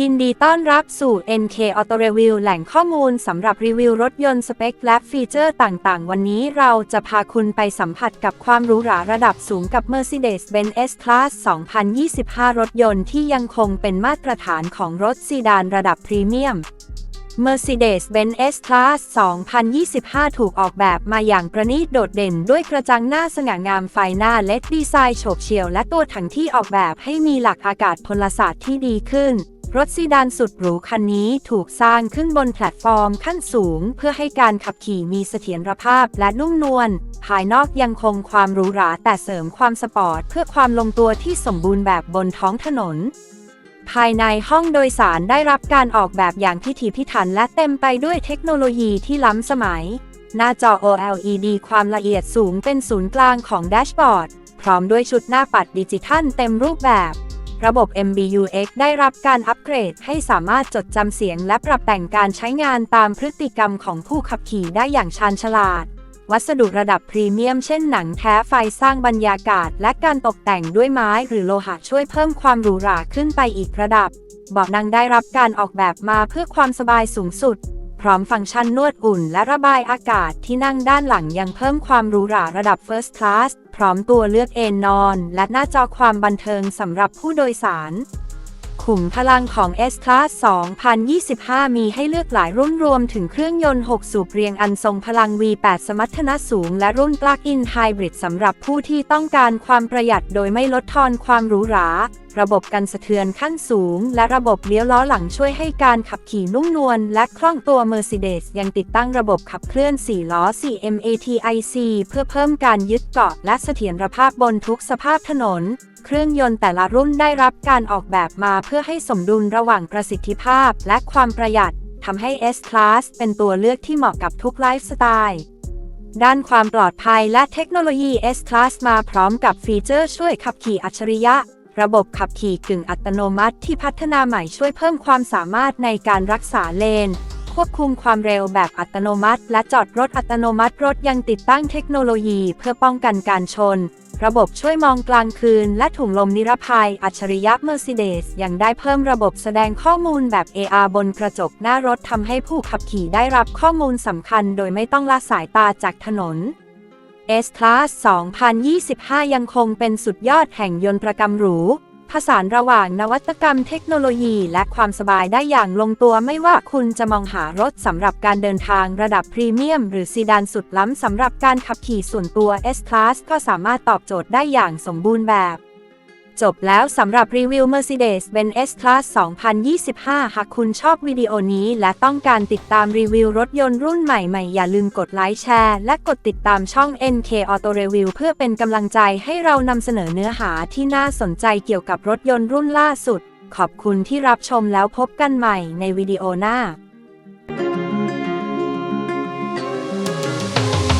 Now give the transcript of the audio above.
ยินดีต้อนรับสู่ NK Auto Review แหล่งข้อมูลสำหรับรีวิวรถยนต์สเปคและฟีเจอร์ต่างๆ วันนี้เราจะพาคุณไปสัมผัสกับความหรูหราระดับสูงกับ Mercedes-Benz S-Class 2025 รถยนต์ที่ยังคงเป็นมาตรฐานของรถซีดานระดับพรีเมียม Mercedes-Benz S-Class 2025 ถูกออกแบบมาอย่างประณีตโดดเด่นด้วยกระจังหน้าสง่างามไฟหน้าเล็ดดีไซน์โฉบเฉี่ยวและตัวถังที่ออกแบบให้มีหลักอากาศพลศาสตร์ที่ดีขึ้น รถซีดานสุดหรูคันนี้ถูกสร้างขึ้นบนแพลตฟอร์มขั้นสูง เพื่อให้การขับขี่มีเสถียรภาพและนุ่มนวล ภายนอกยังคงความหรูหราแต่เสริมความสปอร์ต เพื่อความลงตัวที่สมบูรณ์แบบบนท้องถนน ภายในห้องโดยสารได้รับการออกแบบอย่างพิถีพิถันและเต็มไปด้วยเทคโนโลยีที่ล้ำสมัย หน้าจอ OLED ความละเอียดสูงเป็นศูนย์กลางของแดชบอร์ด พร้อมด้วยชุดหน้าปัดดิจิทัลเต็มรูปแบบ ระบบ MBUX ได้รับการอัปเกรดให้สามารถจดจำเสียงและปรับแต่งการใช้งานตามพฤติกรรมของผู้ขับขี่ได้อย่างชาญฉลาด วัสดุระดับพรีเมียมเช่นหนังแท้ไฟสร้างบรรยากาศ และการตกแต่งด้วยไม้หรือโลหะช่วยเพิ่มความหรูหราขึ้นไปอีกระดับ เบาะนั่งได้รับการออกแบบมาเพื่อความสบายสูงสุด ร้อมฟังก์ชันนวดอุ่นและระบายอากาศที่นั่งด้านหลังยังเพิ่มความหรูหราระดับ First Class พร้อมตัวเลือกเอนนอน และหน้าจอความบันเทิงสำหรับผู้โดยสาร ขุมพลังของ S-Class 2025 มีให้เลือกหลายรุ่นรวมถึงเครื่องยนต์ 6 สูบเรียงอันทรงพลัง V8 สมรรถนะสูง และรุ่น Plug-in Hybrid สำหรับผู้ที่ต้องการความประหยัดโดยไม่ลดทอนความหรูหรา ระบบกันสะเทือนขั้นสูง และระบบเลี้ยวล้อหลังช่วยให้การขับขี่นุ่มนวลและคล่องตัว Mercedes ยังติดตั้งระบบขับเคลื่อน 4 ล้อ 4MATIC เพื่อเพิ่มการยึดเกาะและเสถียรภาพบนทุกสภาพถนน เครื่องยนต์แต่ละรุ่นได้รับการออกแบบมาเพื่อให้สมดุลระหว่างประสิทธิภาพและความประหยัดทำให้ S-Class เป็นตัวเลือกที่เหมาะกับทุกไลฟ์สไตล์ด้านความปลอดภัยและเทคโนโลยี S-Class มาพร้อมกับฟีเจอร์ช่วยขับขี่อัจฉริยะ ระบบขับขี่กึ่งอัตโนมัติที่พัฒนาใหม่ช่วยเพิ่มความสามารถในการรักษาเลน ควบคุมความเร็วแบบอัตโนมัติ และจอดรถอัตโนมัติรถยังติดตั้งเทคโนโลยีเพื่อป้องกันการชน ระบบช่วยมองกลางคืน และถุงลมนิรภัย อัจฉริยะ Mercedes ยังได้เพิ่มระบบแสดงข้อมูลแบบ AR บนกระจกหน้ารถทำให้ผู้ขับขี่ได้รับข้อมูลสำคัญ โดยไม่ต้องละสายตาจากถนน S-Class 2025 ยังคงเป็นสุดยอดแห่งยนต์ประกำหรู ผสานระหว่างนวัตกรรมเทคโนโลยีและความสบายได้อย่างลงตัวไม่ว่าคุณจะมองหารถสำหรับการเดินทางระดับพรีเมียม หรือซีดานสุดล้ำสำหรับการขับขี่ส่วนตัว S-Class ก็สามารถตอบโจทย์ได้อย่างสมบูรณ์แบบ จบแล้วสำหรับรีวิว Mercedes-Benz S-Class 2025 หากคุณชอบวิดีโอนี้และต้องการติดตามรีวิวรถยนต์รุ่นใหม่ๆ อย่าลืมกดไลค์แชร์ และกดติดตามช่อง NK Auto Review เพื่อเป็นกำลังใจให้เรานำเสนอเนื้อหาที่น่าสนใจเกี่ยวกับรถยนต์รุ่นล่าสุด ขอบคุณที่รับชมแล้วพบกันใหม่ในวิดีโอหน้า